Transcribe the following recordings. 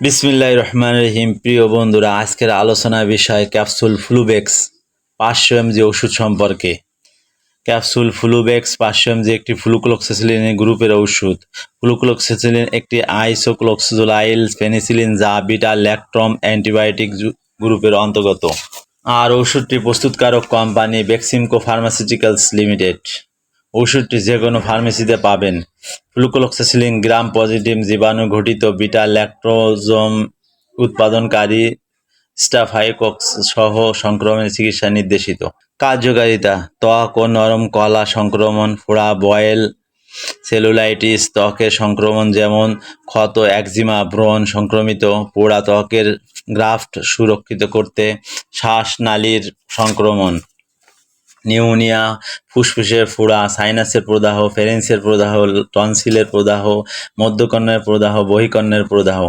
বিসমিল্লাহ রহমান রহিম। প্রিয় বন্ধুরা, আজকের আলোচনা বিষয় ক্যাপসুল ফ্লুবেক্স পাঁচশো এমজি ওষুধ সম্পর্কে। ক্যাপসুল ফ্লুবেক্স পাঁচশো এমজি একটি ফ্লুক্লোক্সিসিলিন গ্রুপের ওষুধ। ফ্লুক্লোক্সিসিলিন একটি আইসোক্লোক্সিজোলাইল পেনিসিলিন যা বিটা ল্যাকট্রম অ্যান্টিবায়োটিক গ্রুপের অন্তর্গত। আর ওষুধটি প্রস্তুতকারক কোম্পানি বেক্সিমকো ফার্মাসিউটিক্যালস লিমিটেড। ওষুধটি যে কোনো ফার্মেসিতে পাবেন। ফ্লুকোলক্সাসিলিন, গ্রাম পজিটিভ, জীবাণু ঘটিত, বিটা, ল্যাক্টোজোম উৎপাদনকারী স্টাফাইকক্স সহ সংক্রমণের চিকিৎসা নির্দেশিত। কার্যকারিতা, ত্বক ও নরম কলা সংক্রমণ, ফোড়া, বয়েল, সেলুলাইটিস, ত্বকের সংক্রমণ যেমন ক্ষত, একজিমা, ব্রণ সংক্রমিত, পোড়া ত্বকের গ্রাফট সুরক্ষিত করতে শ্বাসনালীর সংক্রমণ। নিউমোনিয়া, ফুসফুসের ফোড়া সাইনাসের প্রদাহ ফেরেন্সের প্রদাহ, টনসিলের প্রদাহ, মধ্যকর্ণের প্রদাহ, বহিকর্ণের প্রদাহ।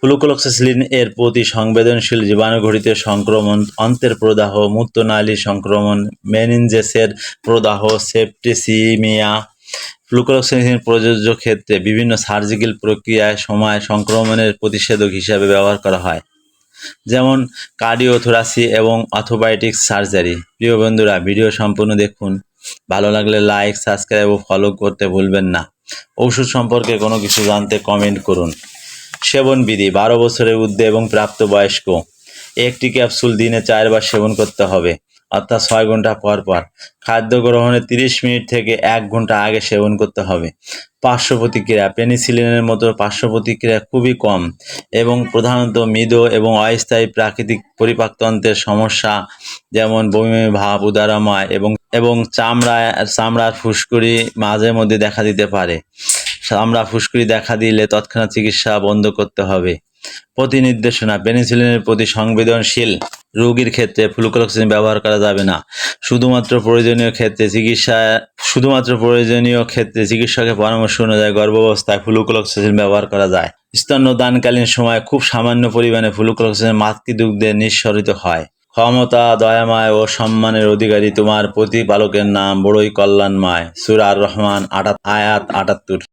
ফ্লুকোলক্সাসিলিন এর প্রতি সংবেদনশীল জীবাণুঘটিত সংক্রমণ, অন্তের প্রদাহ, মূত্রনালী সংক্রমণ, মেনিনজেসের প্রদাহ, সেপ্টিসিমিয়া। ফ্লুকোলক্সাসিলিন প্রযোজ্য ক্ষেত্রে বিভিন্ন সার্জিক্যাল প্রক্রিয়ায় সময় সংক্রমণের প্রতিষেধক হিসাবে ব্যবহার করা হয়। যেমন কার্ডিওথোরাসি এবং অথোবায়োটিক সার্জারি। প্রিয় বন্ধুরা, ভিডিও সম্পূর্ণ দেখুন। ভালো লাগলে লাইক, সাবস্ক্রাইব ও ফলো করতে ভুলবেন না। ওষুধ সম্পর্কে কোনো কিছু জানতে কমেন্ট করুন। সেবন বিধি, বারো বছরের ঊর্ধ্বে এবং প্রাপ্ত বয়স্ক একটি ক্যাপসুল দিনে চারবার সেবন করতে হবে। অর্থাৎ ছয় ঘণ্টা পর পর। খাদ্য গ্রহণের তিরিশ মিনিট থেকে এক ঘণ্টা আগে সেবন করতে হবে। পার্শ্ব প্রতিক্রিয়া, পেনিসিলিনের মতো পার্শ্ব প্রতিক্রিয়া খুবই কম এবং প্রধানত মৃদ এবং অস্থায়ী প্রাকৃতিক পরিপাকতন্ত্রের সমস্যা যেমন বমি ভাব উদারময় এবং এবং চামড়ায় চামড়ার ফুসকুড়ি মাঝে মধ্যে দেখা দিতে পারে। চামড়া ফুসকুড়ি দেখা দিলে তৎক্ষণাৎ চিকিৎসা বন্ধ করতে হবে। প্রতি নির্দেশনা পেনিসিলিনের প্রতি সংবেদনশীল রোগীর ক্ষেত্রে ফ্লুক্লোক্সিন ব্যবহার করা যাবে না। শুধুমাত্র প্রয়োজনীয় ক্ষেত্রে চিকিৎসা, শুধুমাত্র প্রয়োজনীয় ক্ষেত্রে চিকিৎসকের পরামর্শ অনুযায়ী গর্ভাবস্থায় ফ্লুক্লোক্সিন ব্যবহার করা যায়। স্তন্যদানকালীন সময় খুব সামান্য পরিমাণে ফ্লুক্লোক্সিন মাতৃদুগ্ধে নিঃসরিত হয়। ক্ষমতা, দয়াময় ও সম্মানের অধিকারী তোমার প্রতিপালকের নাম বড়ই কল্যাণময়। সুরার রহমান আটাত আয়াত আটাত্তর।